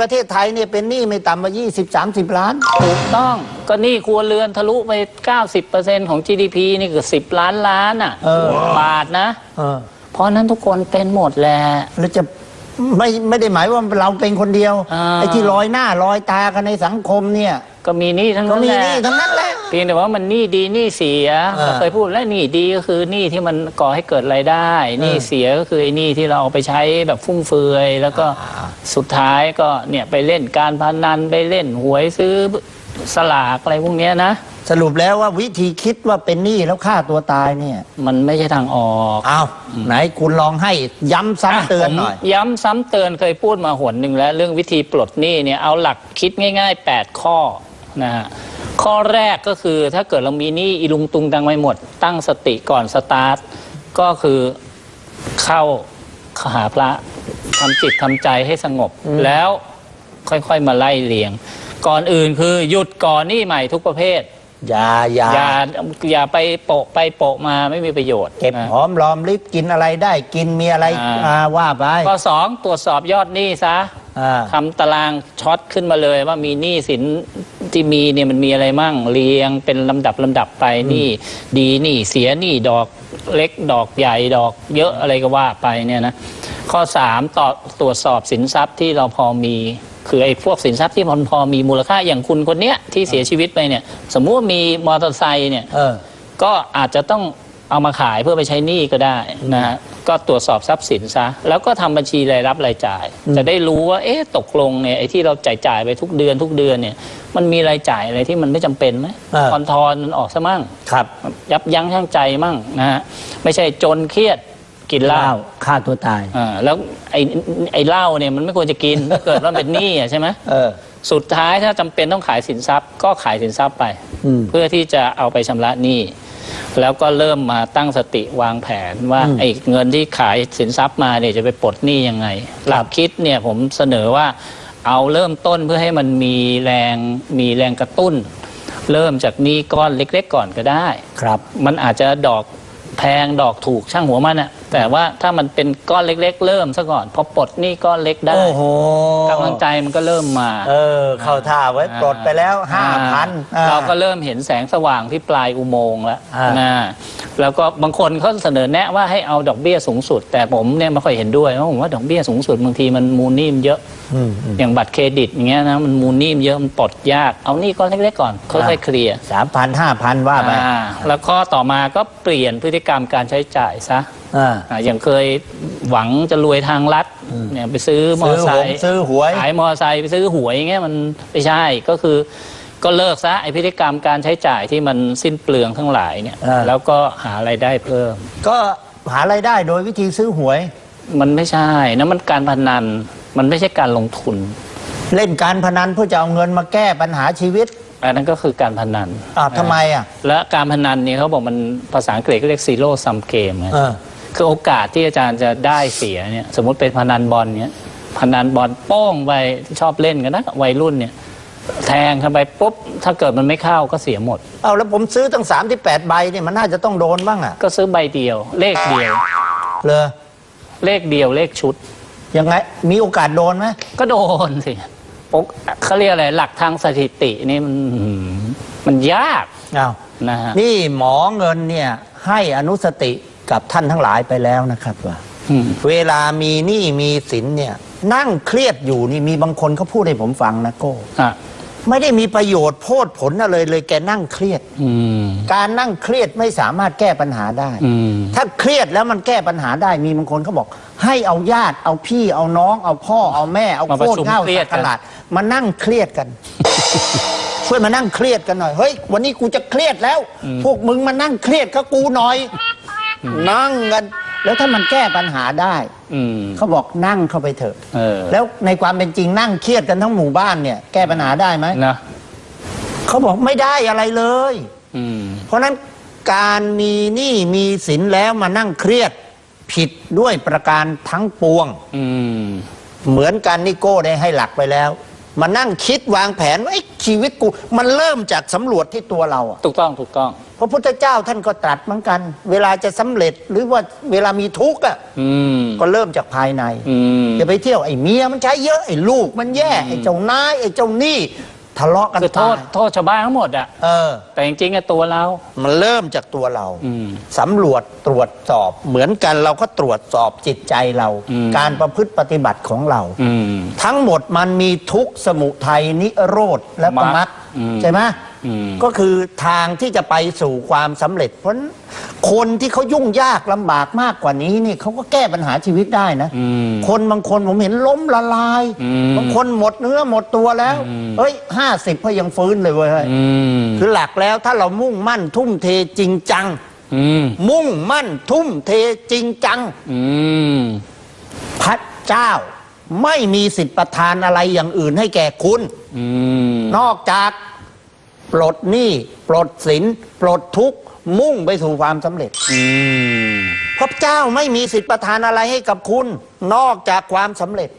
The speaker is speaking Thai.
ประเทศไทยเนี่ยเป็นหนี้ไม่ต่ำกว่า20 30 ล้าน ถูกต้องก็หนี่ครัวเรือนทะลุไป 90%ของ GDP นี่คือ10 ล้านล้านอะเออบาทนะ เออเพราะฉะนั้นทุกคนเป็นหมดแหละ แล้วจะไม่ไม่ได้หมายว่าเราเป็นคนเดียว อ่า ไอ้ที่ลอยหน้าลอยตากันในสังคมเนี่ย ก็มีหนี้ทั้งก็นั้นมีแหละหนี้ทั้งนั้นแหละ เพียงแต่ว่ามันหนี้ดีหนี้เสียเออเคยพูดแล้วหนี้ดีก็คือหนี้ที่มันก่อให้เกิดรายได้หนี้เสียก็คือไอ้หนี้ที่เราเอาไปใช้แบบฟุ่มเฟือย แล้วก็สุดท้ายก็เนี่ยไปเล่นการพนันไปเล่นหวยซื้อสลากอะไรพวกเนี้ยนะ สรุปแล้วว่าวิธีคิดว่าเป็นหนี้แล้วฆ่าตัวตายเนี่ยมันไม่ใช่ทางออก เอาไหนคุณลองให้ย้ำซ้ำเตือนหน่อย ผมย้ำซ้ำเตือนเคยพูดมาหนหนึ่งแล้ว เรื่องวิธีปลดหนี้เนี่ยเอาหลักคิดง่าย ๆ 8 ข้อ นะฮะข้อแรกก็คือถ้าเกิดเรามีหนี้อีลุงตุงตังไปหมด ตั้งสติก่อนสตาร์ทก็คือเข้าหาพระทำจิตทำใจให้สงบ แล้วค่อยๆมาไล่เลียง ก่อนอื่นคือหยุดก่อนหนี้ใหม่ทุกประเภท อย่าอย่าอย่าอย่าไปโปะไปโปะมาไม่มีประโยชน์เก็บนะ หอมรอมริบกินอะไรได้กินมีอะไรอ่า อ่าว่าไปข้อสองตรวจสอบยอดหนี้ซะ อ่า ทำตารางช็อตขึ้นมาเลยว่ามีหนี้สิน ที่มีเนี่ยมันมีอะไรมั่งเรียงเป็นลำดับลำดับไปหนี้ดีหนี้เสียหนี้ดอกเล็กดอกใหญ่ดอกเยอะอะไรก็ว่าไปเนี่ยนะข้อสามต่อตรวจสอบสินทรัพย์ที่เราพอมีคือไอ้พวกสินทรัพย์ที่มันพอมีมูลค่าอย่างคุณคนเนี้ยที่เสียชีวิตไปเนี่ย สมมุติว่ามีมอเตอร์ไซค์เนี่ย เออ ก็อาจจะต้องเอามาขายเพื่อไปใช้หนี้ก็ได้นะฮะ ก็ตรวจสอบทรัพย์สินซะ แล้วก็ทำบัญชีรายรับรายจ่าย จะได้รู้ว่าเอ๊ะตกลงเนี่ยไอ้ที่เราจ่ายจ่ายๆไปทุกเดือนทุกเดือนเนี่ยมันมีรายจ่ายอะไรที่มันไม่จำเป็นไหมเออทอนทอนมันออกซะมั่งครับ ยับยั้งชั่งใจมั่งนะฮะไม่ใช่จนเครียดกินเหเหล้าล้าฆ่าตัวตายอ่าแล้วไอ้ไอ้เหล้าเนี่ยมันไม่ควรจะกินถ้าเกิดว่าเป็นหนี้อะใช่ไหมเออ สุดท้ายถ้าจำเป็นต้องขายสินทรัพย์ ก็ขายสินทรัพย์ไปอืมเพื่อที่จะเอาไปชำระหนี้แล้วก็เริ่มมาตั้งสติวางแผนว่าอืมไอ้เงินที่ขายสินทรัพย์มาเนี่ยจะไปปลดหนี้ยังไง หลักคิดเนี่ยผมเสนอว่าเอาเริ่มต้นเพื่อให้มันมีแรงมีแรงกระตุ้น เริ่มจากหนี้ก้อนเล็ก ๆ ก่อนก็ได้ ครับ มันอาจจะดอกแพงดอกถูกช่างหัวมันอะ แต่ว่าถ้ามันเป็นก้อนเล็ก ๆ เริ่มซะก่อนพอปลดหนี้ก้อนเล็กได้โอ้โหกำลังใจมันก็เริ่มมา เออ เข้าท่าไว้ปลดไปแล้วห้าพัน อ่าเราก็เริ่มเห็นแสงสว่างที่ปลายอุโมงค์แล้วอ่านนะแล้วก็บางคนเขาเสนอแนะว่าให้เอาดอกเบี้ยสูงสุด แต่ผมเนี่ยไม่ค่อยเห็นด้วยเพราะผมว่าดอกเบี้ยสูงสุดบางทีมันมูลหนี้มันเยอะ อืมอืมอย่างบัตรเครดิตอย่างเงี้ยนะมันมูลหนี้มันเยอะมันปลดยากเอาหนี้ก้อนเล็กๆก่อนค่อยๆเคลียร์ สามพันห้าพันว่าไป อ่าแล้วข้อต่อมาก็เปลี่ยนพฤติกรรมการใช้จ่ายซะ อ่า อ่าอย่างเคยหวังจะรวยทางลัดเนี่ยไปซื้อมอซื้เตออร์ไซหงค์ซื้อหวย ขายมอเตอร์ไซค์ไปซื้อหวยอย่างเงี้ยมันไม่ใช่ก็คือ ก็เลิกซะไอพฤติกรรมการใช้จ่ายที่มันสิ้นเปลืองทั้งหลายเนี่ยอ่า แล้วก็หาไรายได้เพิ่ม ก็หารายได้โดยวิธีซื้อหวย มันไม่ใช่นะมันการพนันมันไม่ใช่การลงทุน เล่นการพนันเพื่อจะเอาเงินมาแก้ปัญหาชีวิตอันนั้นก็คือการพนันอ้าวทำไมอะและการพนันเนี่ยเขาบอกมันภาษาอังกฤษก็เรียกซีโร่ซัมเกมเออ คือโอกาสที่อาจารย์จะได้เสียเนี่ยสมมติเป็นพนันบอลเนี่ยพนันบอลโป้งไปชอบเล่นกันนะวัยรุ่นเนี่ยแทงเข้าไปปุ๊บถ้าเกิดมันไม่เข้าก็เสียหมด เอาแล้วผมซื้อตั้ง 38 ใบเนี่ยมันน่าจะต้องโดนบ้างอะก็ซื้อใบเดียว เลขเดียว เลยเลขเดียวเลขชุด ยังไงมีโอกาสโดนไหมก็โดนสิโอกเขาเรียกอะไรหลักทางสถิตินี่มันมันยากอ้าวนะฮะนี่หมอเงินเนี่ยให้อนุสติ กับท่านทั้งหลายไปแล้วนะครับว่าอืมเวลามีหนี้มีสินเนี่ย นั่งเครียดอยู่นี่มีบางคนเขาพูดให้ผมฟังนะโก้อะไม่ได้มีประโยชน์โพดผลอะไรเลยแกนั่งเครียดอืมการนั่งเครียดไม่สามารถแก้ปัญหาได้อืมถ้าเครียดแล้วมันแก้ปัญหาได้มีบางคนเขาบอก ให้เอาญาติเอาพี่เอาน้องเอาพ่อเอาแม่เอามาโคประตรชุมเง่าเครียสัดกกัขนนาดมานั่งเครียดกันหน่อยช่วยมานั่งเครียดกันหน่อยเฮ้ยวันนี้กูจะเครียดแล้ว พวกมึงมานั่งเครียดกับกูหน่อย นั่งกัน แล้วถ้ามันแก้ปัญหาได้อืม เขาบอกนั่งเข้าไปเถอะเออ แล้วในความเป็นจริงนั่งเครียดกันทั้งหมู่บ้านเนี่ย แก้ปัญหาได้ไหมนะเขาบอกไม่ได้อะไรเลย อืม เพราะฉะนั้นการมีหนี้มีสินแล้วมานั่งเครียดผิดด้วยประการทั้งปวง อืม เหมือนกันนิโก้ได้ให้หลักไปแล้ว มานั่งคิดวางแผนว่าไอ้ชีวิตกู มันเริ่มจากสำรวจที่ตัวเราอะถูกต้องถูกต้อง พระพุทธเจ้าท่านก็ตรัสเหมือนกัน เวลาจะสำเร็จหรือว่าเวลามีทุกข์อะอืมก็เริ่มจากภายในอืม อย่าไปเที่ยวไอ้เมียมันใช้เยอะไอ้ลูกมันแย่ไอ้เจ้านายไอ้เจ้าหนี้ ทะเลาะกันคือโทตาษยโทษชาวบ้านทั้งหมดอะเออ แต่จริงๆอะตัวเรา มันเริ่มจากตัวเราอืมสำรวจตรวจสอบเหมือนกันเราก็ตรวจสอบจิตใจเรา อืม การประพฤติปฏิบัติของเรา อืม ทั้งหมดมันมีทุกข์สมุทัยนิโรธและประมักอืม ใช่ไหมอืม ก็คือทางที่จะไปสู่ความสำเร็จ เพราะฉะนั้นคนที่เขายุ่งยากลำบากมากกว่านี้นี่เขาก็แก้ปัญหาชีวิตได้นะ อืม คนบางคนผมเห็นล้มละลาย อืม บางคนหมดเนื้อหมดตัวแล้วอืมเฮ้ยห้าสิบก็ยังฟื้นเลยเว้ยเฮ้ยอืม คือหลักแล้วถ้าเรามุ่งมั่นทุ่มเทจริงจัง อืม มุ่งมั่นทุ่มเทจริงจัง อืม พระเจ้าไม่มีสิทธิประทานอะไรอย่างอื่นให้แก่คุณ อืม นอกจาก ปลดหนี้ปลดสินปลดทุกข์มุ่งไปสู่ความสำเร็จ อืม พระเจ้าไม่มีสิทธิประทานอะไรให้กับคุณ นอกจากความสำเร็จ